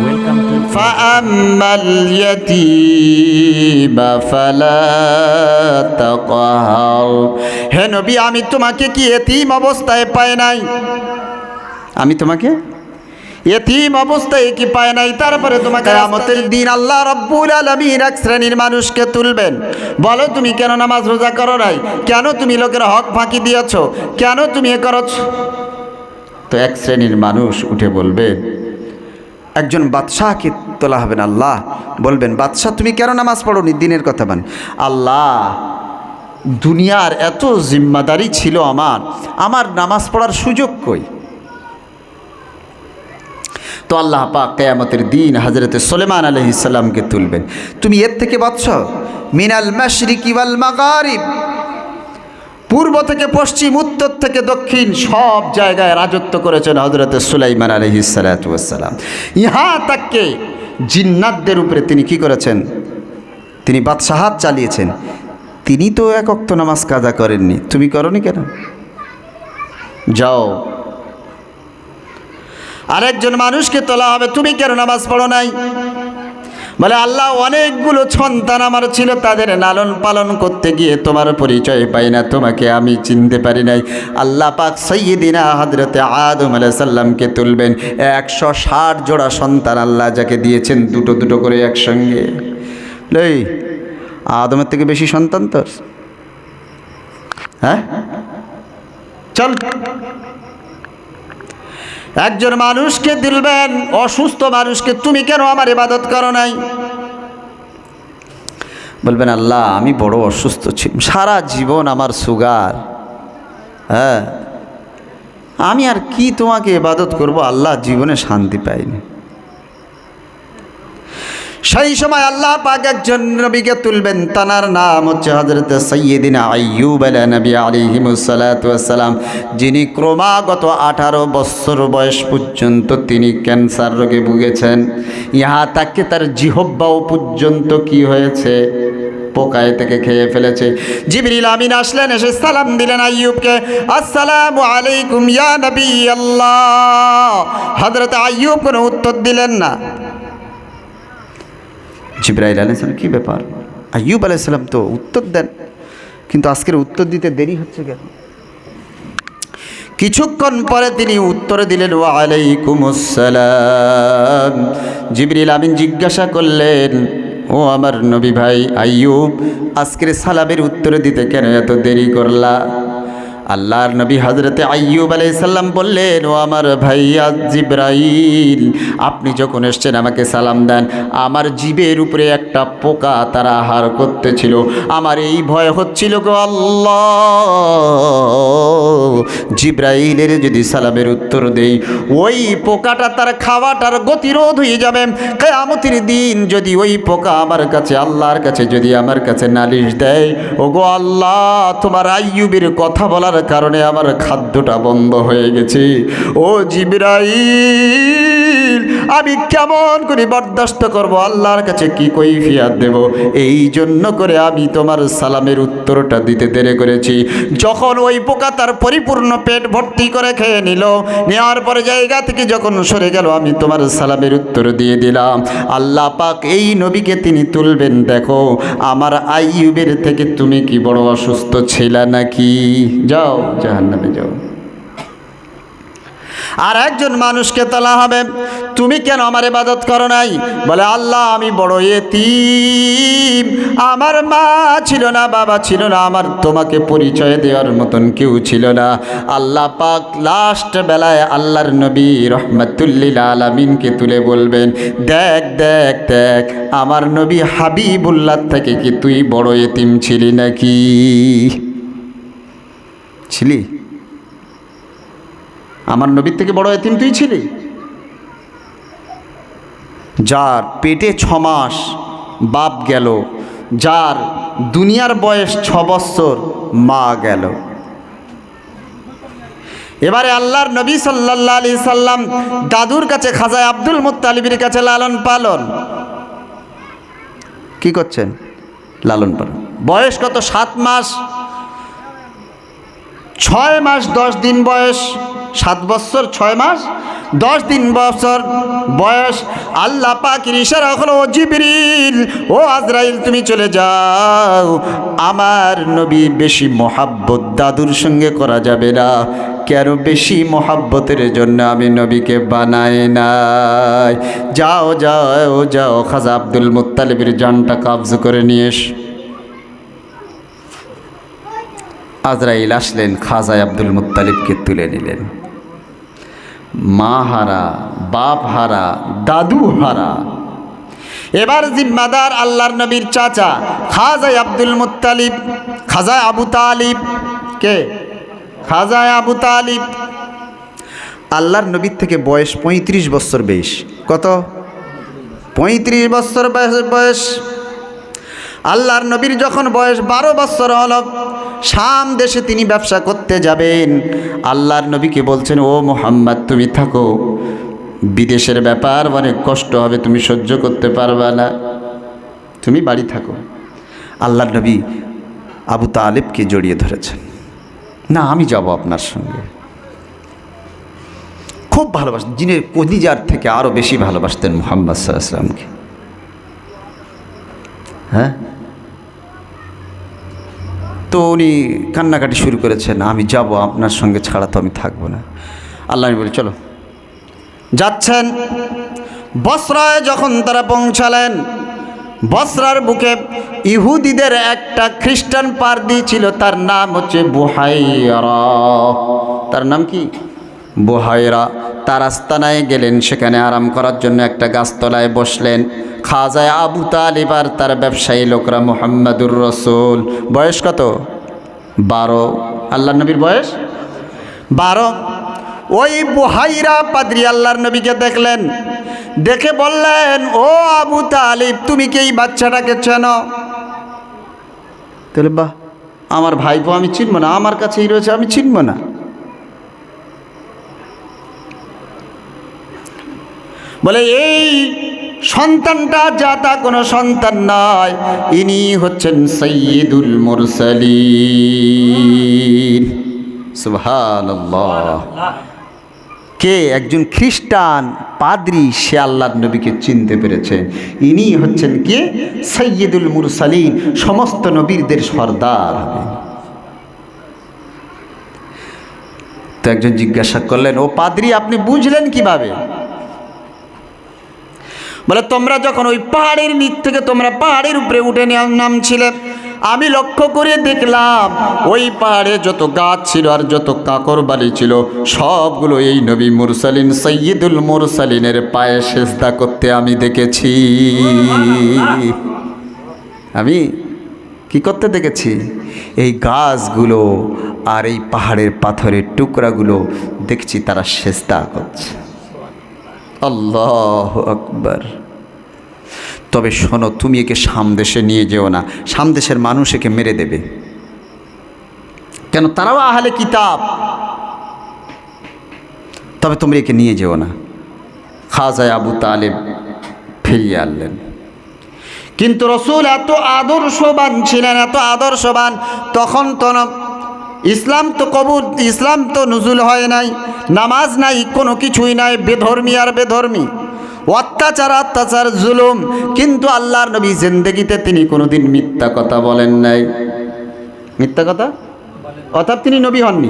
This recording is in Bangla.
Welcome to فأما اليتيم فلا تقهر হে নবী আমি তোমাকে কি এতিম অবস্থায় পাই নাই আমি তোমাকে এতিম অবস্থায় কি পায় নাই? তারপরে তোমাকে আমতের দিন আল্লাহ রব্বুল আলমীর এক শ্রেণির মানুষকে তুলবেন। বলো, তুমি কেন নামাজ রোজা করো নাই? কেন তুমি লোকের হক ফাঁকি দিয়েছ? কেন তুমি এ করছ? তো এক শ্রেণির মানুষ উঠে বলবে, একজন বাদশাহকে তোলা হবেন আল্লাহ। বলবেন, বাদশাহ, তুমি কেন নামাজ পড়ো নি দিনের কথা বান। আল্লাহ, দুনিয়ার এত জিম্মাদারি ছিল আমার। আমার নামাজ পড়ার সুযোগ কই? তো আল্লাহ পাক কেয়ামতের দিন হজরতে সোলেমান আলহিসাল্লামকে তুলবেন তুমি এর থেকে বাদশাহ মিনাল মাশরিকি ওয়াল মাগারিব। পূর্ব থেকে পশ্চিম, উত্তর থেকে দক্ষিণ সব জায়গায় রাজত্ব করেছেন হজরত সুলাইমান আলহি সালাতাম ইহা তাকে জিন্নাতদের উপরে তিনি কি করেছেন? তিনি বাদশাহাত চালিয়েছেন। তিনি তো এক অক্ত নামাজ কাজা করেননি। তুমি করনি কেন? যাও আরেকজন মানুষকে তোলা হবে। তুমি কেন নামাজ পড়ো নাই? বলে, আল্লাহ অনেকগুলো সন্তান আমার ছিল, তাদের লালন পালন করতে গিয়ে তোমার পরিচয় পাই না, তোমাকে আমি চিনতে পারি নাই। আল্লাহ পাক সৈয়দিনা হজরতে আদম সাল্লামকে তুলবেন। একশো ষাট জোড়া সন্তান আল্লাহ যাকে দিয়েছেন, দুটো দুটো করে একসঙ্গে। লই, আদমের থেকে বেশি সন্তান তোর? হ্যাঁ? চল। একজন মানুষকে দিলবেন, অসুস্থ মানুষকে তুমি কেন আমার ইবাদত করো নাই? বলবেন, আল্লাহ, আমি বড় অসুস্থ ছিলাম সারা জীবন আমার সুগার। হ্যাঁ? আমি আর কি তোমাকে ইবাদত করব? আল্লাহ জীবনে শান্তি পাইনি সেই সময় আল্লাহ পাক একজন নবীকে তুলবেন, তানার নাম হচ্ছে হজরত সৈয়দিন আইয়ুব আলা নবী আলিহিমুসালাতাম যিনি ক্রমাগত আঠারো বৎসর বয়স পর্যন্ত তিনি ক্যান্সার রোগে ভুগেছেন। ইহা তাকে তার জিহব্বাও পর্যন্ত কি হয়েছে? পোকায় থেকে খেয়ে ফেলেছে। জিবরিল আমিন আসলেন, এসে সালাম দিলেন আইয়ুবকে। আসসালামু আলাইকুম ইয়া নবী আল্লাহ। হজরত আইয়ুব কোনো উত্তর দিলেন না। জিব্রাইল আলাইসালাম কী ব্যাপার? আইয়ুব আলাইসালাম তো উত্তর দেন, কিন্তু আজকের উত্তর দিতে দেরি হচ্ছে কেন? কিছুক্ষণ পরে তিনি উত্তর দিলেন ওয়ালাইকুম আসসালাম জিবরিল আমিন জিজ্ঞাসা করলেন, ও আমার নবী ভাই আইয়ুব, আজকের সালামের উত্তর দিতে কেন এত দেরি করলা? আল্লাহর নবী হজরতে আইয়ুব আলাইসাল্লাম বললেন, ও আমার ভাইয়া জিব্রাইল, আপনি যখন এসছেন আমাকে সালাম দেন। আমার জীবের উপরে একটা পোকা তারা আহার করতেছিল। আমার এই ভয় হচ্ছিল গো আল্লাহ। জিব্রাইলের যদি সালামের উত্তর দেই, ওই পোকাটা তার খাওয়াটার গতিরোধ হয়ে যাবে। কেয়ামতির দিন যদি ওই পোকা আমার কাছে, আল্লাহর কাছে যদি আমার কাছে নালিশ দেয় ও গো আল্লাহ, তোমার আইয়ুবের কথা বলার কারণে আমার খাদ্যটা বন্ধ হয়ে গেছে। ও জিব্রাইল আমি কেমন করে বরদাস্ত করব? আল্লাহর কাছে কি কৈফিয়াত দেব? এই জন্য করে আমি তোমার সালামের উত্তরটা দিতে দেরি করেছি। যখন ওই পোকা তার পরিপূর্ণ পেট ভর্তি করে খেয়ে নিল নেওয়ার পরে জায়গা থেকে যখন সরে গেল, আমি তোমার সালামের উত্তর দিয়ে দিলাম। আল্লাহ পাক এই নবীকে তিনি তুলবেন। দেখো, আমার আইয়ুবের থেকে তুমি কি বড় অসুস্থ ছিলা নাকি? যাও, জাহান্নামে যাও। আর একজন মানুষকে তোলা হবে। তুমি কেন আমার ইবাদত করো নাই? বলে, আল্লাহ, আমি বড় এতিম। আমার মা ছিল না, বাবা ছিল না, আমার তোমাকে পরিচয় দেওয়ার মতন কেউ ছিল না। আল্লাহ পাক লাস্ট বেলায় আল্লাহর নবী রহমতুল্লিল আলমিনকে তুলে বলবেন, দেখ দেখ দেখ, আমার নবী হাবিবুল্লাহ থেকে কি তুই বড় এতিম ছিলি নাকি? ছিলি? আমার নবীর থেকে বড় এতিম তুই ছিলি? যার পেটে ছ মাস বাপ গেল, যার দুনিয়ার বয়স ছ বৎসর মা গেল। এবারে আল্লাহর নবী সাল্লাহ আলি সাল্লাম দাদুর কাছে খাজায় আব্দুল মুত্তালিবির কাছে লালন পালন। কি করছেন? লালন পালন। বয়স কত? সাত মাস। ছয় মাস দশ দিন বয়স। সাত বছর, ছয় মাস, দশ দিন বছর বয়স। আল্লাহ পাকির ইশারা হলো জিবরিল, ও আজরাইল, তুমি চলে যাও। আমার নবী বেশি মহাব্বত দাদুর সঙ্গে করা যাবে না। কেন বেশি মহাব্বতের জন্য আমি নবীকে বানাই নাই? যাও যাও যাও, খাজা আব্দুল মুত্তালিবের জানটা কাবজ করে নিয়ে এস। আজরাইল আসলেন খাজা আব্দুল মুত্তালিবকে তুলে নিলেন। মা হারা বাপ হারা দাদু হারা এবার জিম্মাদার আল্লাহর নবীর চাচা খাজায় আব্দুল মুত্তালিব খাজা আবু তালিব, কে? খাজায় আবু তালিব। আল্লাহর নবীর থেকে বয়স পঁয়ত্রিশ বছর বেশ। কত? পঁয়ত্রিশ বছর বয়স বয়স। আল্লাহর নবীর যখন বয়স বারো বছর হল শাম দেশে তিনি ব্যবসা করতে যাবেন। আল্লাহর নবীকে বলছেন, ও মোহাম্মদ, তুমি থাকো। বিদেশের ব্যাপার, অনেক কষ্ট হবে, তুমি সহ্য করতে পারবে না। তুমি বাড়ি থাকো। আল্লাহর নবী আবু তালেবকে জড়িয়ে ধরেছেন। না, আমি যাব আপনার সঙ্গে। খুব ভালোবাসতেন, যিনি কলিজার থেকে আরও বেশি ভালোবাসতেন মোহাম্মদ সাল্লামকে হ্যাঁ? তো উনি কান্নাকাটি শুরু করেছেন, আমি যাব, আপনার সঙ্গে ছাড়া তো আমি থাকব না। আল্লাহ বলি, চলো। যাচ্ছেন। বসরায় যখন তারা পৌঁছালেন, বসরার বুকে ইহুদিদের একটা খ্রিস্টান পার্দি ছিল, তার নাম হচ্ছে বুহাইরা। তার নাম কি? বুহাইরা তার আস্তানায় গেলেন। সেখানে আরাম করার জন্য একটা গাছতলায় বসলেন। খাজায় আবু তালিব আর তার ব্যবসায়ী লোকরা মোহাম্মদুর রসুল। বয়স কত? বারো। আল্লাহ নবীর বয়স? বারো। ওই বুহাইরা পাদ্রি আল্লাহর নবীকে দেখলেন। দেখে বললেন, ও আবু তালিব, তুমি কি এই বাচ্চাটাকে চেনো? তাহলে বাহ, আমার ভাইপো আমি চিনব না, আমার কাছেই রয়েছে, আমি চিনব না। বলে, এই সন্তানটা যা তা কোনো সন্তান নয় ইনি হচ্ছেন সৈয়দুল মুরসালিন। কে? একজন খ্রিস্টান, পাদ্রি, সে আল্লাহর নবীকে চিনতে পেরেছে। ইনি হচ্ছেন কে? সৈয়দুল মুরসালিন, সমস্ত নবীরদের সর্দার হবেন তো একজন জিজ্ঞাসা করলেন, ও পাদ্রি, আপনি বুঝলেন কীভাবে? বলে, তোমরা যখন ওই পাহাড়ের নিচ থেকে তোমরা পাহাড়ের উপরে উঠে নাম- নামছিলে, আমি লক্ষ্য করে দেখলাম, ওই পাহাড়ে যত গাছ ছিল আর যত কাকর বালি ছিল, সবগুলো এই নবী মুরসালিন, সৈয়দুল মুরসালিনের পায়ে সেজদা করতে আমি দেখেছি। আমি কি করতে দেখেছি? এই গাছগুলো আর এই পাহাড়ের পাথরের টুকরাগুলো দেখছি, তারা সেজদা করছে। আল্লাহ আকবার। তবে শোনো, তুমি একে সামদেশে নিয়ে যেও না। সামদেশের মানুষ একে মেরে দেবে। কেন? তারাও আহলে কিতাব। তবে তোমরা একে নিয়ে যেও না। খাজায় আবু তালেব ফিরিয়ে আনলেন। কিন্তু রসুল এত আদর্শবান ছিলেন, এত আদর্শবান, তখন তো ইসলাম তো কবু ইসলাম তো নজুল হয় নাই, নামাজ নাই, কোনো কিছুই নাই, বেধর্মী আর বেধর্মী। অত্যাচার অত্যাচার, জুলুম, কিন্তু আল্লাহর নবী জিন্দগিতে তিনি কোনোদিন মিথ্যা কথা বলেন নাই। মিথ্যা কথা? অর্থাৎ তিনি নবী হননি।